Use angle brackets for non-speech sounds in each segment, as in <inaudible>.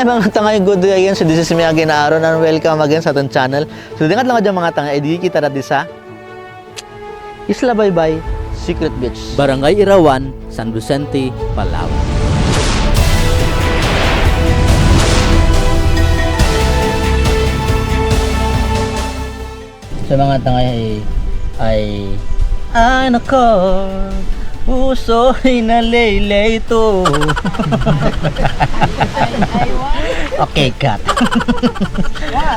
Hi mga tangay, good day again. So this is me again, Aaron, and welcome again sa atong channel. So dingat lang dyan mga tangay, di kita dati sa Isla Baybay, Secret Beach. Barangay Irawan, San Vicente, Palawan. Sa mga tangay ay, ay ay nako, puso ay nalaylay ito. okay, cut.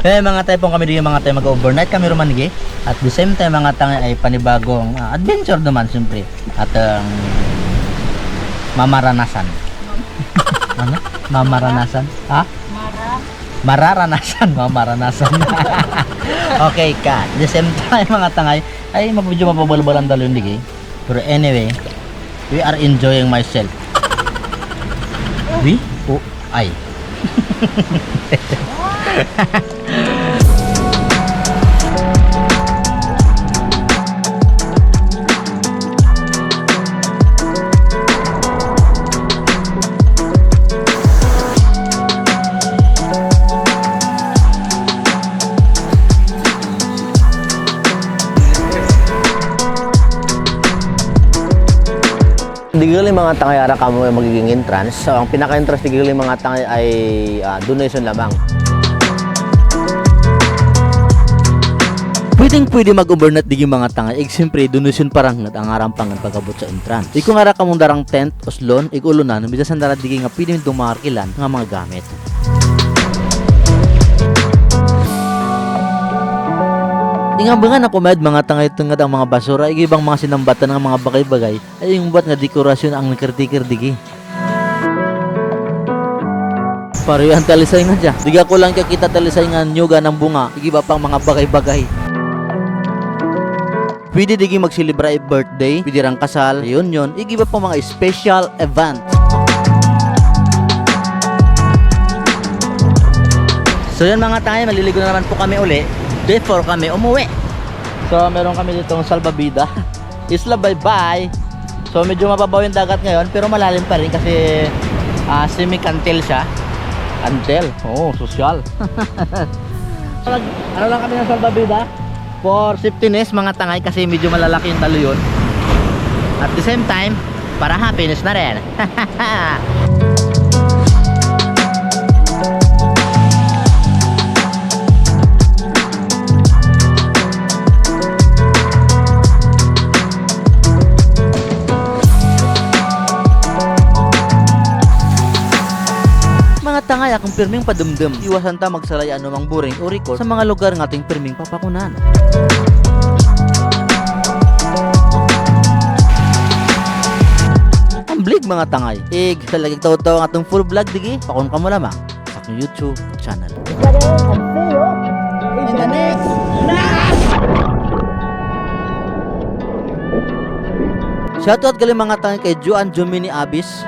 eh, mga tayo pong kami din mga tayo mag-overnight kami romanigi. At the same time, mga tangay ay panibagong ah, adventure naman, siyempre. At um, mamaranasan. <laughs> ano? Mamaranasan? Ha? Mararanasan, <laughs> mamaranasan. okay, cut. The same time, mga tangay, ay medyo mapabalbal ang dalawang ligi. Pero anyway, we are enjoying myself. We? O, <laughs> ay. Digali mga tangay ara kamo yung magiging entrance. So ang pinaka-entrance digali mga tangay ay ah, donation lamang. Pwedeng pwede mag-overnight digi mga tanga. Ik siyempre donation parang nat ang arampangan pagabot sa entrance. Iko nga ra kamong darang tent, oslon, ikulunan, bisan dara digi nga pwede dumarkilan nga mga gamit. Di nga ba nga nakumad mga tangay tungad ang mga basura, igibang mga sinambatan ng mga bagay-bagay, ay yung buat nga dekorasyon ang nakirtikir digi. Pareho ang talisay nga dyan. Diga ko lang kakita talisay nga nyuga ng bunga, igiba pang mga bagay-bagay. Pwede digi mag-celebrate birthday, pwede rang kasal, reunion, igiba pang mga special event. So yun mga tangay, maliligo na naman po kami uli before kami umuwi. So meron kami ditong salbabida. Isla <laughs> bye-bye. So medyo mababaw yung dagat ngayon pero malalim pa rin kasi ah, semi-cantil siya. Cantil? Oo, social. Nag- <laughs> ano lang kami ng salbabida? For safetyness mga tangay kasi medyo malalaki yung talo yun. At the same time, para happiness na rin. <laughs> Tangay akong pirming padumdum. Iwasan ta magsalay anumang buring o record sa mga lugar ng ating pirming papakunan. Ang blig mga tangay. Ig, talagang taw-taw ang atong full vlog digi. Pakun ka mo lamang sa aking YouTube channel. In the next Shoutout galing mga tangay kay Joan Jumini Abis.